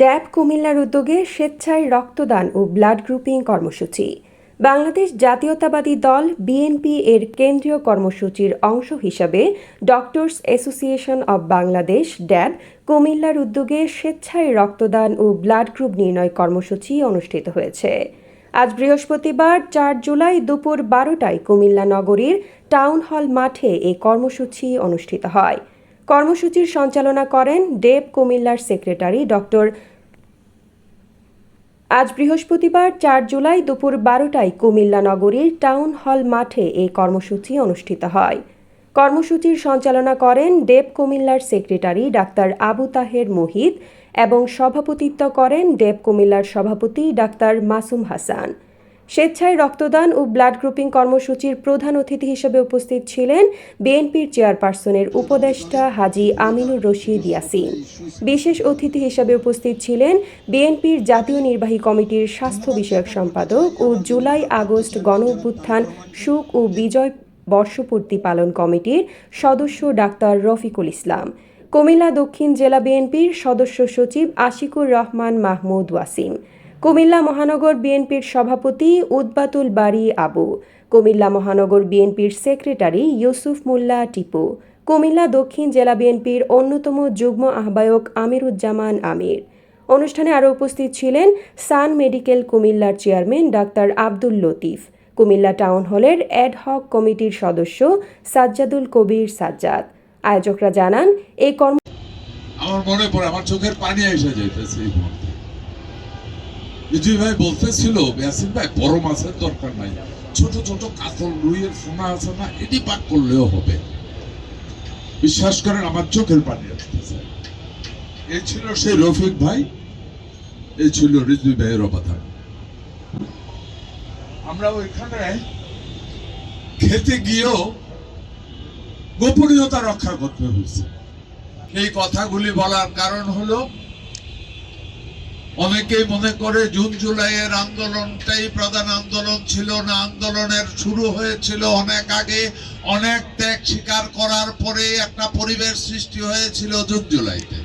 ড্যাব কুমিল্লার উদ্যোগে স্বেচ্ছায় রক্তদান ও ব্লাড গ্রুপিং কর্মসূচি। বাংলাদেশ জাতীয়তাবাদী দল বিএনপি এর কেন্দ্রীয় কর্মসূচির অংশ হিসাবে doctors association of Bangladesh, DAB, কুমিল্লার উদ্যোগে স্বেচ্ছায় রক্তদান ও ব্লাড গ্রুপ নির্ণয় কর্মসূচি অনুষ্ঠিত হয়েছে। আজ বৃহস্পতিবার, চার জুলাই দুপুর বারোটায় কুমিল্লা নগরীর টাউন হল মাঠে এই কর্মসূচি অনুষ্ঠিত হয়। কর্মসূচির সঞ্চালনা করেন ডেব কুমিল্লার সেক্রেটারি ডক্টর আজ বৃহস্পতিবার চার জুলাই দুপুর বারোটায় কুমিল্লা নগরীর টাউন হল মাঠে এই কর্মসূচি অনুষ্ঠিত হয়। কর্মসূচির সঞ্চালনা করেন ডেব কুমিল্লার সেক্রেটারি ডাক্তার আবু তাহের মোহিত এবং সভাপতিত্ব করেন ডেব কুমিল্লার সভাপতি ডাক্তার মাসুম হাসান। স্বেচ্ছায় রক্তদান ও ব্লাড গ্রুপিং কর্মসূচির প্রধান অতিথি হিসেবে উপস্থিত ছিলেন বিএনপির চেয়ারপারসনের উপদেষ্টা হাজি আমিনুর রশিদ ইয়াসিন। বিশেষ অতিথি হিসেবে উপস্থিত ছিলেন বিএনপির জাতীয় নির্বাহী কমিটির স্বাস্থ্য বিষয়ক সম্পাদক ও জুলাই আগস্ট গণ অভ্যুত্থান সুখ ও বিজয় বর্ষপূর্তি পালন কমিটির সদস্য ডাক্তার রফিকুল ইসলাম। কুমিল্লা দক্ষিণ জেলা বিএনপির সদস্য সচিব আশিকুর রহমান মাহমুদ ওয়াসিম। কুমিল্লা মহানগর বিএনপির সভাপতি উদ্বাতুল বাড়ি আবু, কুমিল্লা মহানগর বিএনপির সেক্রেটারি ইউসুফ মোল্লা টিপু, কুমিল্লা দক্ষিণ জেলা বিএনপির অন্যতম যুগ্ম আহ্বায়ক আমিরুজ্জামান আমির। অনুষ্ঠানে আরও উপস্থিত ছিলেন সান মেডিকেল কুমিল্লার chairman doctor Abdul Latif, Cumilla town হলের অ্যাডহক কমিটির সদস্য সাজ্জাদুল কবির সাজ্জাদ। আয়োজকরা জানান, এই কর্ম আমার মনে পড়ে, আমার চোখের পানি এসে যাইতেছে বিজয় ভাই বলতেছিল, ইয়াসিন ভাই, বড় মাছের দরকার নাই। ছোট ছোট কাতল, রুইয়ের ফোনা আছে না, এটি পাক করলেও হবে। বিশ্বাস করেন, আমার চোখের পানি আসতেছে। এই ছিল সেই রফিক ভাই, এই ছিল রিজভি ভাইয়ের অবদান। আমরা ওইখানে খেতে গিয়েও গোপনীয়তা রক্ষা করতে হয়েছে। এই কথাগুলি বলার কারণ হলো অনেকেই মনে করে জুন জুলাইয়ের আন্দোলনটাই প্রধান আন্দোলন ছিল না, আন্দোলনের শুরু হয়েছিল অনেক আগে। অনেক ত্যাগ স্বীকার করার পরে একটা পরিবেশ সৃষ্টি হয়েছিল জুন জুলাইতে।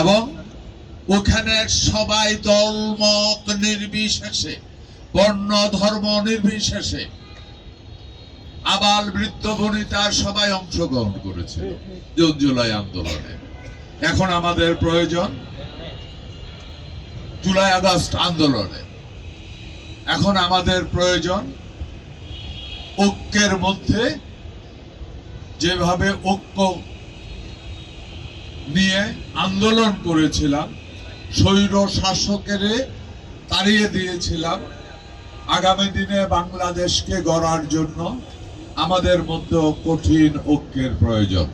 এবং ওখানে সবাই দল মত নির্বিশেষে, বর্ণ ধর্ম নির্বিশেষে আবাল বৃদ্ধ বনিতা সবাই অংশগ্রহণ করেছিল জুন জুলাই আন্দোলনে। এখন আমাদের প্রয়োজন জুলাই আগস্ট আন্দোলনে। এখন আমাদের প্রয়োজন ঐক্যের মধ্যে যেভাবে ঐক্য নিয়ে আন্দোলন করেছিলাম, স্বৈর শাসকের তাড়িয়ে দিয়েছিলাম, আগামী দিনে বাংলাদেশকে গড়ার জন্য আমাদের মধ্যে কঠিন ঐক্যের প্রয়োজন।